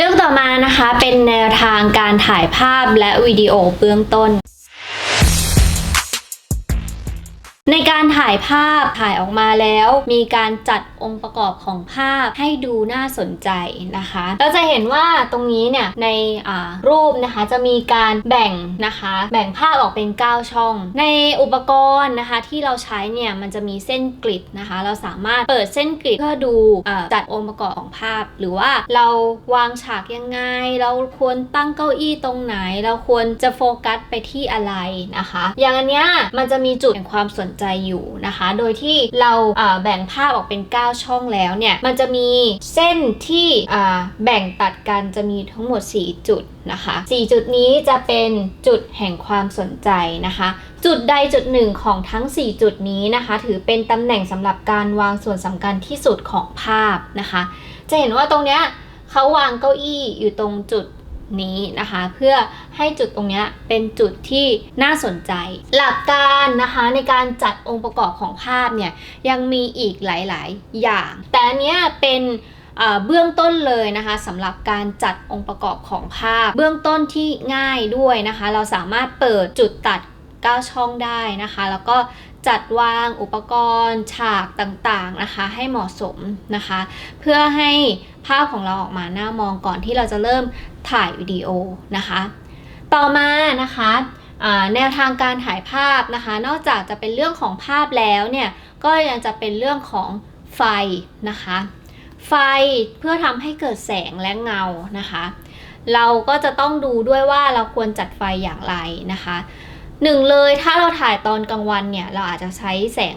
เรื่องต่อมานะคะเป็นแนวทางการถ่ายภาพและวิดีโอเบื้องต้น ในการถ่ายภาพถ่ายออกมาแล้ว มีการจัดองค์ประกอบของภาพให้ดูน่าสนใจนะคะ เราจะเห็นว่าตรงนี้เนี่ยในรูปนะคะจะมีการแบ่งนะคะ แบ่งภาพออกเป็น 9 ช่อง ในอุปกรณ์นะคะที่เราใช้เนี่ยมันจะมีเส้นกริดนะคะ เราสามารถเปิดเส้นกริดเพื่อดูอจัดองค์ประกอบของภาพ หรือว่าเราวางฉากยังไง เราควรตั้งเก้าอี้ตรงไหน เราควรจะโฟกัสไปที่อะไรนะคะ อย่างอันเนี้ยมันจะมีจุดแห่งความสนใจอยู่นะคะ โดยที่เราแบ่งภาพออกเป็น 9 ช่องแล้วเนี่ย มันจะมีเส้นที่แบ่งตัดกันจะมีทั้งหมด 4 จุดนะคะ4จุดนี้จะเป็นจุดแห่งความสนใจนะคะ จุดใดจุดหนึ่งของทั้ง 4 จุดนี้นะคะ ถือเป็นตำแหน่งสำหรับการวางส่วนสำคัญที่สุดของภาพนะคะ จะเห็นว่าตรงเนี้ยเขาวางเก้าอี้อยู่ตรงจุด นี้นะคะ เพื่อให้จุดตรงนี้เป็นจุดที่น่าสนใจ หลักการนะคะในการจัดองค์ประกอบของภาพเนี่ยยังมีอีกหลาย ๆ อย่าง แต่อันนี้เป็นเบื้องต้นเลยนะคะสำหรับการจัดองค์ประกอบของภาพ เบื้องต้นที่ง่ายด้วยนะคะ เราสามารถเปิดจุดตัด 9 ช่องได้นะคะ แล้วก็จัดวางอุปกรณ์ฉากต่างๆนะคะให้เหมาะสมนะคะ เพื่อให้ภาพของเราออกมาหน่ามองก่อนที่เราจะเริ่ม ถ่ายวิดีโอนะคะ ต่อมานะคะแนวทางการถ่ายภาพนะคะ นอกจากจะเป็นเรื่องของภาพแล้วเนี่ยก็ยังจะเป็นเรื่องของไฟนะคะ ไฟเพื่อทำให้เกิดแสงและเงานะคะ เราก็จะต้องดูด้วยว่าเราควรจัดไฟอย่างไรนะคะหนึ่งเลยถ้าเราถ่ายตอนกลางวันเนี่ยเราอาจจะใช้แสง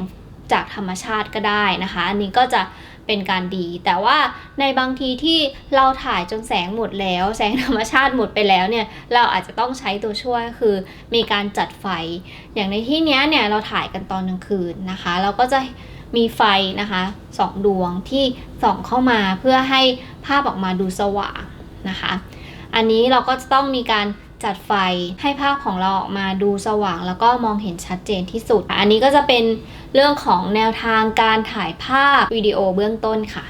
จากธรรมชาติก็ได้นะคะ อันนี้ก็จะ เป็นการดี แต่ว่าในบางทีที่เราถ่ายจนแสงหมดแล้ว แสงธรรมชาติหมดไปแล้วเนี่ยเราอาจจะต้องใช้ตัวช่วยคือมีการจัดไฟ อย่างในที่นี้เนี่ยเราถ่ายกันตอนกลางคืนนะคะ เราก็จะมีไฟนะคะสองดวงที่ส่องเข้ามาเพื่อให้ภาพออกมาดูสว่างนะคะ อันนี้เราก็จะต้องมีการ จัดไฟให้ภาพของเราออกมาดูสว่าง แล้วก็มองเห็นชัดเจนที่สุด อันนี้ก็จะเป็นเรื่องของแนวทางการถ่ายภาพวิดีโอเบื้องต้นค่ะ